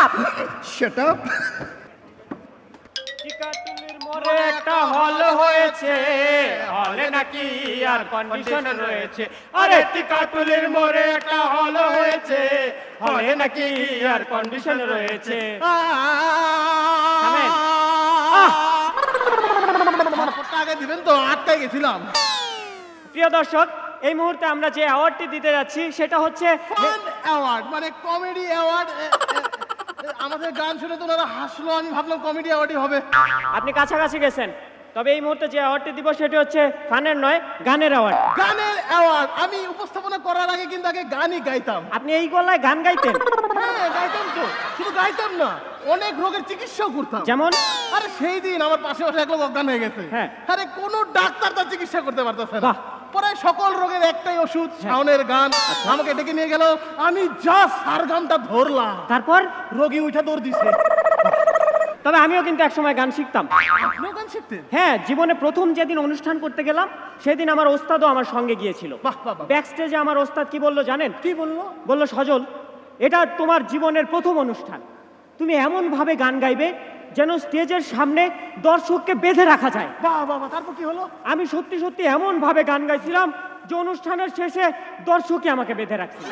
Shut up টিকাটুলির মোড়ে একটা হল হয়েছে। হলে নাকি আর কন্ডিশন রয়েছে। আরে টিকাটুলির মোড়ে একটা হল হয়েছে। হলে নাকি আর কন্ডিশন রয়েছে। আগে দিবেন তো আটকাই গেছিলাম। প্রিয় দর্শক এই মুহূর্তে আমরা যে অ্যাওয়ার্ডটি দিতে যাচ্ছি সেটা হচ্ছে ফান অ্যাওয়ার্ড মানে কমেডি অ্যাওয়ার্ড আমাদের গান শুনে তো ওনারা হাসলো আমি ভাবলাম কমেডি অ্যাওয়ার্ডই হবে। আপনি কাছাকাছি গেছেন তবে এই মুহূর্তে যে অ্যাওয়ার্ডটি দিব সেটি হচ্ছে ফানের নয় গানের অ্যাওয়ার্ড গানের অ্যাওয়ার্ড আমি উপস্থাপনা করার আগে কিন্তু আগে গানই গাইতাম। আপনি এই গলায় গান গাইতেন? হ্যাঁ গাইতাম তো। শুধু গাইতাম না অনেক রোগের চিকিৎসাও করতাম। যেমন? আরে সেই দিন আমার পাশে বসে এক লোক অজ্ঞান হয়ে গেছে। হ্যাঁ। আরে কোনো ডাক্তার তার চিকিৎসা করতে পারতেছে না। পরে সকল রোগের একটাই ওষুধ শাওনের গান। আমাকে ডেকে নিয়ে গেল আমি যা সার গানটা ধরলাম। তারপর? রোগী উঠা দৌড় দিছে। তবে আমিও কিন্তু একসময় গান শিখতাম। গান শিখতেন? হ্যাঁ জীবনে প্রথম যেদিন অনুষ্ঠান করতে গেলাম সেদিন আমার ওস্তাদও আমার সঙ্গে গিয়েছিল। বাহ, বাহ, বাহ। ব্যাক স্টেজে আমার ওস্তাদ কি বলল জানেন? কি বলল? বলল সজল এটা তোমার জীবনের প্রথম অনুষ্ঠান। তুমি এমন ভাবে গান গাইবে যেন স্টেজের সামনে দর্শককে বেঁধে রাখা যায়। বাহ বাহ বাহ, তারপর কি হলো? আমি সত্যি সত্যি এমন ভাবে গান গাইছিলাম যে অনুষ্ঠানের শেষে দর্শকই আমাকে বেঁধে রাখছিল।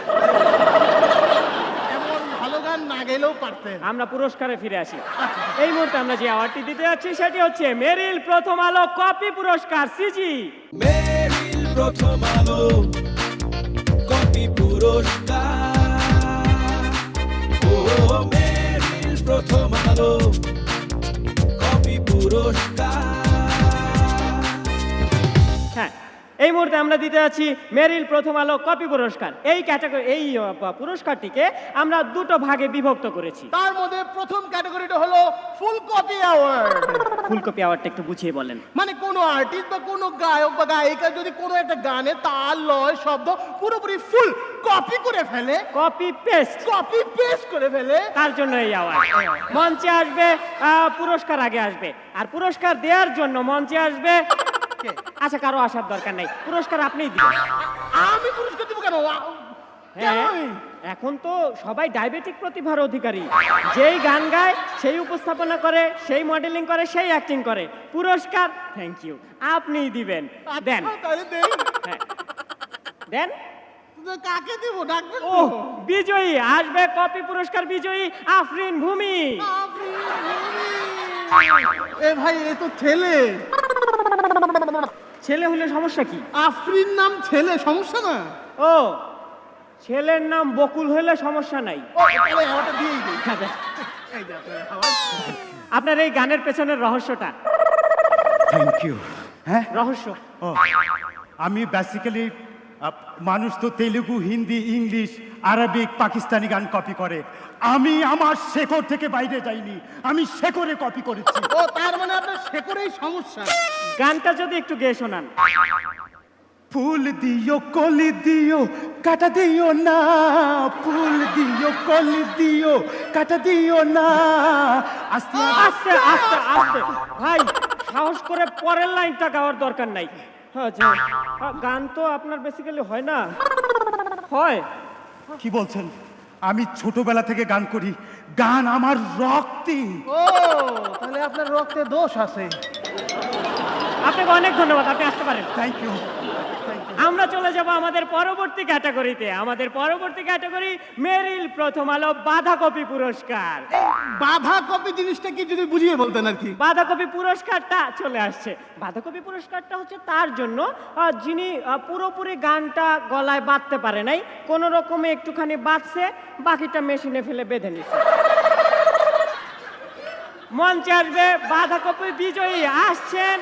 এমন ভালো গান না গেলেও পারতেন। আমরা পুরস্কারে ফিরে আসি। এই মুহূর্তে আমরা যে অ্যাওয়ার্ডটি দিতে যাচ্ছি সেটি হচ্ছে মেরিল প্রথম আলো কপি পুরস্কার সিজি। মেরিল প্রথম আলো কপি পুরস্কার। ও মেরিল প্রথম আলো কপি এই মুহূর্তে আমরা দিতে যাচ্ছি মেরিল প্রথম আলো কপি পুরস্কার। এই ক্যাটাগরি এই পুরস্কারটিকে আমরা দুটো ভাগে বিভক্ত করেছি। তার মধ্যে প্রথম ক্যাটাগরিটা হলো ফুল কপি অ্যাওয়ার্ড। ফুলকপি অ্যাওয়ার্ডটা একটু বুঝিয়ে বলেন। মানে কোনো আর্টিস্ট বা কোনো গায়ক বা গায়িকা যদি কোনো একটা গানে তাল লয় শব্দ পুরোপুরি ফুল কপি করে ফেলে কপি পেস্ট। কপি পেস্ট করে ফেলে তার জন্য এই অ্যাওয়ার্ড। মঞ্চে আসবে পুরস্কার আগে আসবে। আর পুরস্কার দেওয়ার জন্য মঞ্চে আসবে? আচ্ছা কারও আসার দরকার নেই। পুরস্কার আপনিই দিবেন। আমি পুরস্কার দেবো কেন? হ্যাঁ এখন তো সবাই ডায়াবেটিক প্রতিভার অধিকারী। যেই গান গায় সেই উপস্থাপনা করে সেই মডেলিং করে সেই অ্যাক্টিং করে। পুরস্কার থ্যাংক ইউ আপনিই দিবেন। দেন। আচ্ছা। হ্যাঁ। দেন। তো কাকে দিব? ডাকবেন ও বিজয়ী। আসবে কপি পুরস্কার বিজয়ী আফরিন ভূমি। এ ভাই এ তো ছেলে। ছেলে হলে সমস্যা কি? আফরিন নাম ছেলে সমস্যা না। ও ছেলের নাম বকুল হলে সমস্যা নাই। হ্যাঁ, দেন। এই যে আপনার আপনার এই গানের পেছনের রহস্যটা? থ্যাংক ইউ হ্যাঁ? রহস্য। ও আমি বেসিক্যালি মানুষ তো তেলুগু হিন্দি ইংলিশ আরবিক পাকিস্তানি গান কপি করে। আমি আমার শেকড় থেকে বাইরে যাইনি আমি শেকড়ে কপি করেছি। ও তার মানে আপনার শেকড়েই সমস্যা। গানটা যদি একটু গেয়ে শোনান। ফুল দিও কলি দিও কাটা দিও না। ফুল দিও কলি দিও কাটা দিও না। আস্তে। আস্তে আস্তে আস্তে। ভাই সাহস করে পরের লাইনটা গাওয়ার দরকার নাই। আহ, গান তো আপনার বেসিক্যালি হয় না। হয়। কি বলছেন? আমি ছোটবেলা থেকে গান করি। গান আমার রক্তি। ও তাহলে আপনার রক্তে দোষ আছে। আপনাকে অনেক ধন্যবাদ আপনি আসতে পারেন। থ্যাংক ইউ আমরা চলে যাব আমাদের পরবর্তী ক্যাটাগরিতে। আমাদের পরবর্তী ক্যাটাগরি মেরিল প্রথম আলো বাঁধাকপি পুরস্কার। বাধা কপি জিনিসটা কি যদি বুঝিয়ে বলতেন আর কি? বাঁধাকপি পুরস্কারটা চলে আসছে। বাঁধাকপি পুরস্কারটা হচ্ছে তার জন্য যিনি পুরোপুরি গানটা গলায় বাঁধতে পারে নাই কোনো রকমে একটুখানি বাঁধছে বাকিটা মেশিনে ফেলে বেঁধে নিচ্ছে মঞ্চে আসবে বাঁধাকপি বিজয়ী আসছেন।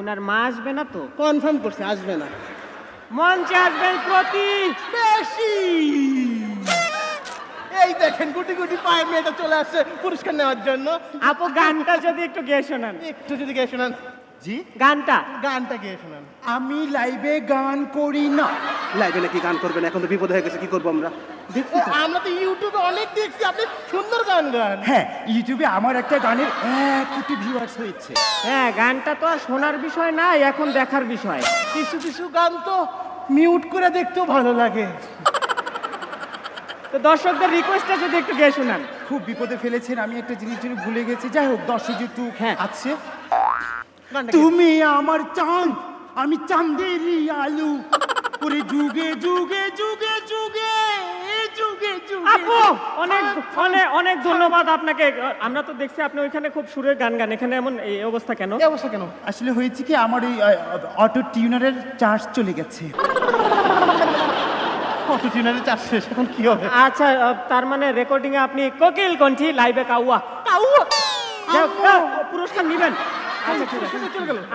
ওনার মা আসবে না তো? কনফার্ম করছে আসবে না। মঞ্চে আসবেন প্রতি বেশি। এই দেখেন গুটি গুটি পায়ে মেয়েটা চলে আসছে পুরস্কার নেওয়ার জন্য। আপু গানটা যদি একটু গেয়ে শোনান। একটু যদি গেয়ে শোনান। জি? গানটা। গানটা গিয়ে শোনান। আমি লাইভে গান করি না। লাইভে নাকি গান করবেন এখন তো বিপদ হয়ে গেছে কি করব আমরা? ও, আমরা তো ইউটিউবে অনেক দেখছি আপনি সুন্দর গান গান। হ্যাঁ ইউটিউবে আমার একটা গানের এক কোটি ভিউয়ার্স হয়েছে। হ্যাঁ গানটা তো আর শোনার বিষয় না এখন দেখার বিষয়। কিছু কিছু গান তো মিউট করে দেখতেও ভালো লাগে। তো দর্শকদের রিকোয়েস্টটা যদি একটু গেয়ে শোনান। খুব বিপদে ফেলেছেন আমি একটা জিনিস ভুলে গেছি। যাই হোক দর্শক যেহেতু হ্যাঁ। আছে? তুমি আমার চাঁদ আমি চাঁদেরই আলু। ওরে যুগে যুগে যুগে যুগে যুগে আপু অনেক অনেক অনেক ধন্যবাদ আপনাকে। আমরা তো দেখছি আপনি ওইখানে খুব সুরের গান গান। এখানে এমন এই অবস্থা কেন? এই অবস্থা কেন? আসলে হয়েছে কি আমার ওই অটো টিউনারের চার্জ চলে গেছে। কত টিনারে চাষ শেষ এখন কি হবে? আচ্ছা তার মানে রেকর্ডিং আপনি কোকিল কণ্ঠি লাইভে কাউয়া! পুরস্কার নিবেন। আচ্ছা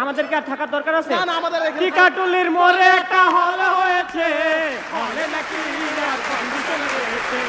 আমাদেরকে আর থাকার দরকার আছে? না না আমাদের এখানে টিকাটুলির মোড়ে একটা হল হয়েছে? হলে নাকি আর কন্ডিশন রয়েছে